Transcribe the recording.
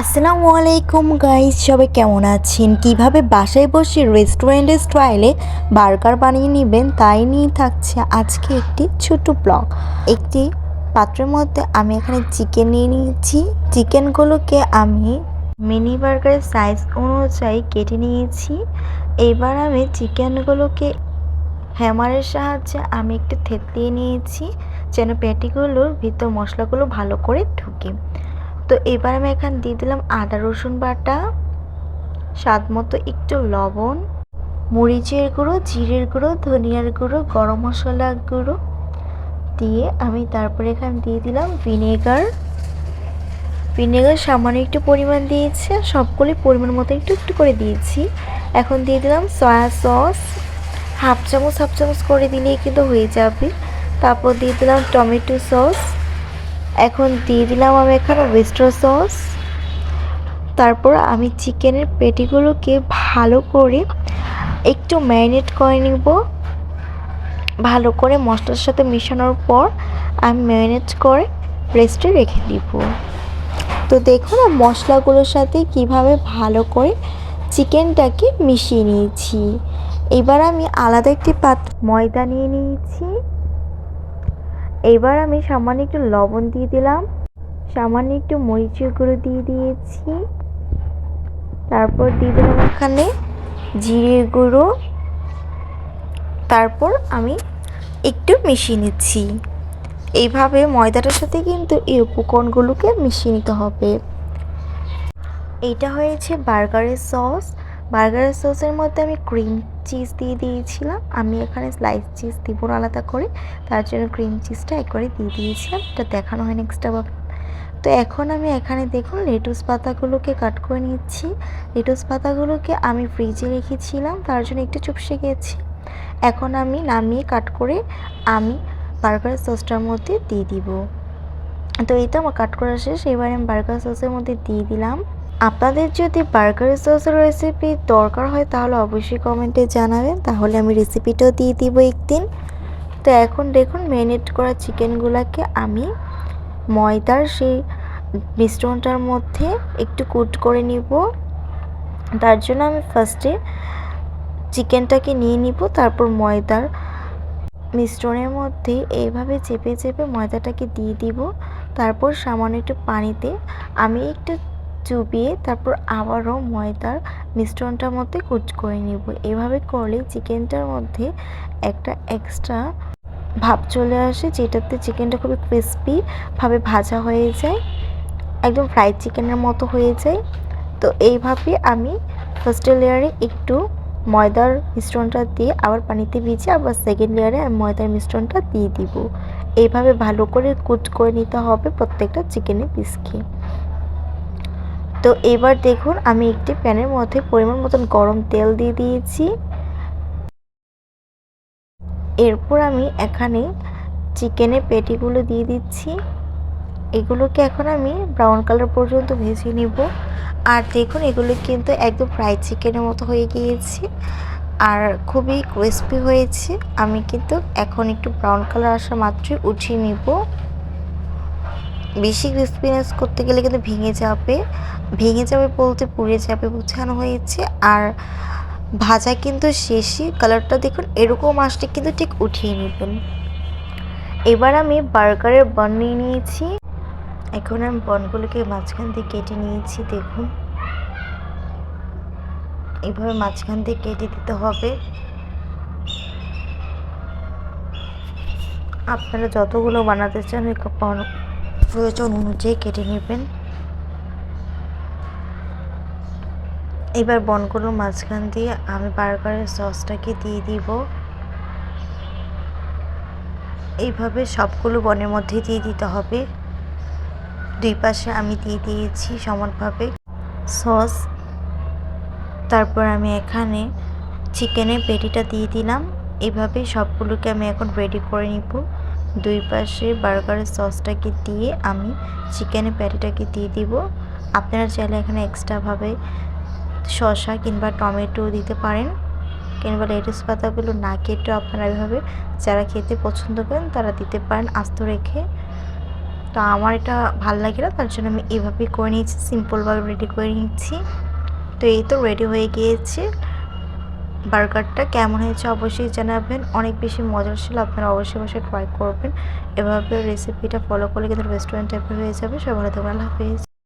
আসসালামু আলাইকুম গাইস সবাই কেমন আছেন? কীভাবে বাসায় বসে রেস্টুরেন্টের স্টাইলে বার্গার বানিয়ে নেবেন, তাই নিয়ে থাকছে আজকে একটি ছোট ব্লগ একটি পাত্রের মধ্যে আমি এখানে চিকেন নিয়ে নিয়েছি। চিকেনগুলোকে আমি মিনি বার্গারের সাইজ অনুযায়ী কেটে নিয়েছি। এবার আমি চিকেনগুলোকে হ্যামারের সাহায্যে আমি একটু থেতলিয়ে নিয়েছি, যেন প্যাটিগুলোর ভিতর মশলাগুলো ভালো করে ঢুকে। তো এবার আমি এখানে দিয়ে দিলাম আদা, রসুন বাটা, স্বাদ মতো একটু লবণ, মরিচের গুঁড়ো, জিরের গুঁড়ো, ধনিয়ার গুঁড়ো, গরম মশলা গুঁড়ো দিয়ে আমি তারপরে এখানে দিয়ে দিলাম ভিনেগার। ভিনেগার সামান্য একটু পরিমাণ দিয়েছি আর সবগুলি পরিমাণ মতো একটু একটু করে দিয়েছি। এখন দিয়ে দিলাম সয়া সস। হাফ চামচ হাফ চামচ করে দিলেই কিন্তু হয়ে যাবে। তারপর দিয়ে দিলাম টমেটো সস। এখন দিয়ে দিলাম আমি এখানে ওয়েস্টার সস তারপর আমি চিকেনের পেটিগুলোকে ভালো করে একটু ম্যারিনেট করে নিব। ভালো করে মশলার সাথে মেশানোর পর আমি ম্যারিনেট করে রেস্টে রেখে দিব। তো দেখুন মশলাগুলোর সাথে কীভাবে ভালো করে চিকেনটাকে মিশিয়ে নিয়েছি। এবার আমি আলাদা একটি পাত্র ময়দা নিয়ে নিয়েছি। এবার আমি সামান্য একটু লবণ দিয়ে দিলাম। সামান্য একটু মরিচের গুঁড়ো দিয়ে দিয়েছি। তারপর দিয়ে দিলাম ওখানে জিরের গুঁড়ো। তারপর আমি একটু মিশিয়ে নিচ্ছি। এইভাবে ময়দাটার সাথে কিন্তু এই উপকরণগুলোকে মিশিয়ে নিতে হবে। এইটা হয়েছে বার্গারের সস। বার্গারের সসের মধ্যে আমি ক্রিম চিজ দিয়ে দিয়েছিলাম। আমি এখানে স্লাইস চিজ দিব আলাদা করে। তার জন্য ক্রিম চিজটা একবারে দিয়ে দিয়েছিলাম। এটা দেখানো হয় এক্সট্রাভাবে তো এখন আমি এখানে দেখুন লেটুস পাতাগুলোকে কাট করে নিচ্ছি। লেটুস পাতাগুলোকে আমি ফ্রিজে রেখেছিলাম। তার জন্য একটু চুপসে গেছি। এখন আমি নামিয়ে কাট করে আমি বার্গারের সসটার মধ্যে দিয়ে দিব। তো এই তো আমার কাট করা শেষ। এবারে আমি বার্গার সসের মধ্যে দিয়ে দিলাম। আপনাদের যদি বার্গার সসের রেসিপি দরকার হয় তাহলে অবশ্যই কমেন্টে জানাবেন। তাহলে আমি রেসিপিটাও দিয়ে দিব একদিন। তো এখন দেখুন ম্যারিনেট করা চিকেনগুলোকে আমি ময়দার সেই মিশ্রণটার মধ্যে একটু কুট করে নিব। তার জন্য আমি ফার্স্টে চিকেনটাকে নিয়ে নিব, তারপর ময়দার মিশ্রণের মধ্যে এইভাবে চেপে চেপে ময়দাটাকে দিয়ে দিব। তারপর সামান্য একটু পানিতে আমি একটু চুবিয়ে তারপর আবারও ময়দার মিশ্রণটার মধ্যে কুচ করে নিব। এভাবে করলে চিকেনটার মধ্যে একটা এক্সট্রা ভাব চলে আসে, যেটাতে চিকেনটা খুবই ক্রিস্পিভাবে ভাজা হয়ে যায়, একদম ফ্রাইড চিকেনের মতো হয়ে যায়। তো এইভাবে আমি ফার্স্ট লেয়ারে একটু ময়দার মিশ্রণটা দিয়ে আবার পানিতে ভিজে আবার সেকেন্ড লেয়ারে আমি ময়দার মিশ্রণটা দিয়ে দিব। এইভাবে ভালো করে কুচ করে নিতে হবে প্রত্যেকটা চিকেনের পিসকে তো এবার দেখুন, আমি একটি প্যানের মধ্যে পরিমাণ মতন গরম তেল দিয়ে দিয়েছি। এরপর আমি এখানে চিকেনের পেটিগুলো দিয়ে দিচ্ছি। এগুলোকে এখন আমি ব্রাউন কালার পর্যন্ত ভেজে নিব। আর দেখুন, এগুলো কিন্তু একদম ফ্রাই চিকেনের মতো হয়ে গিয়েছে। আর খুবই ক্রিস্পি হয়েছে। আমি কিন্তু এখন একটু ব্রাউন কালার আসা মাত্রই উঠিয়ে নিব। বেশি ক্রিস্পিনেস করতে গেলে কিন্তু ভেঙে যাবে। ভেঙে যাবে বলতে পুড়ে যাবে বোঝানো হয়েছে। আর ভাজা কিন্তু শেষই কালারটা দেখুন, এরকম আসলে কিন্তু ঠিক উঠিয়ে নেবেন। এবার আমি বার্গারের বন নিয়ে নিয়েছি। এখন আমি বনগুলোকে মাঝখান দিয়ে কেটে নিয়েছি, দেখুন। এইভাবে মাঝখান দিয়ে কেটে দিতে হবে। আপনারা যতগুলো বানাতে চান ওই প্রয়োজন অনুযায়ী কেটে নেবেন। এবার বনগুলোর মাঝখান দিয়ে আমি বার্গারের সসটাকে দিয়ে দিব। এইভাবে সবগুলো বনের মধ্যে দিয়ে দিতে হবে। দুই পাশে আমি দিয়ে দিয়েছি সমানভাবে সস। তারপর আমি এখানে চিকেনের পেটিটা দিয়ে দিলাম। এভাবে সবগুলোকে আমি এখন রেডি করে নিব। দুই পাশে বার্গারের সসটাকে দিয়ে আমি চিকেনের প্যাটিটাকে দিয়ে দিব। আপনারা চাইলে এখানে এক্সট্রাভাবে শসা কিংবা টমেটো দিতে পারেন, কিংবা লেটুস পাতাগুলো না কেটেও আপনারা এভাবে যারা খেতে পছন্দ করেন তারা দিতে পারেন আস্ত রেখে। তো আমার এটা ভালো লাগে না, তার জন্য আমি এভাবেই করে নিয়েছি, সিম্পলভাবে রেডি করে নিচ্ছি। তো এই তো রেডি হয়ে গিয়েছে। বার্গারটা কেমন হয়েছে অবশ্যই জানাবেন। অনেক বেশি মজার ছিল, আপনারা অবশ্যই অবশ্যই ট্রাই করবেন। এভাবে রেসিপিটা ফলো করলে কিন্তু রেস্টুরেন্ট টাইপের হয়ে যাবে। সবাই ভালো থাকবেন, আল্লাহ হাফিজ।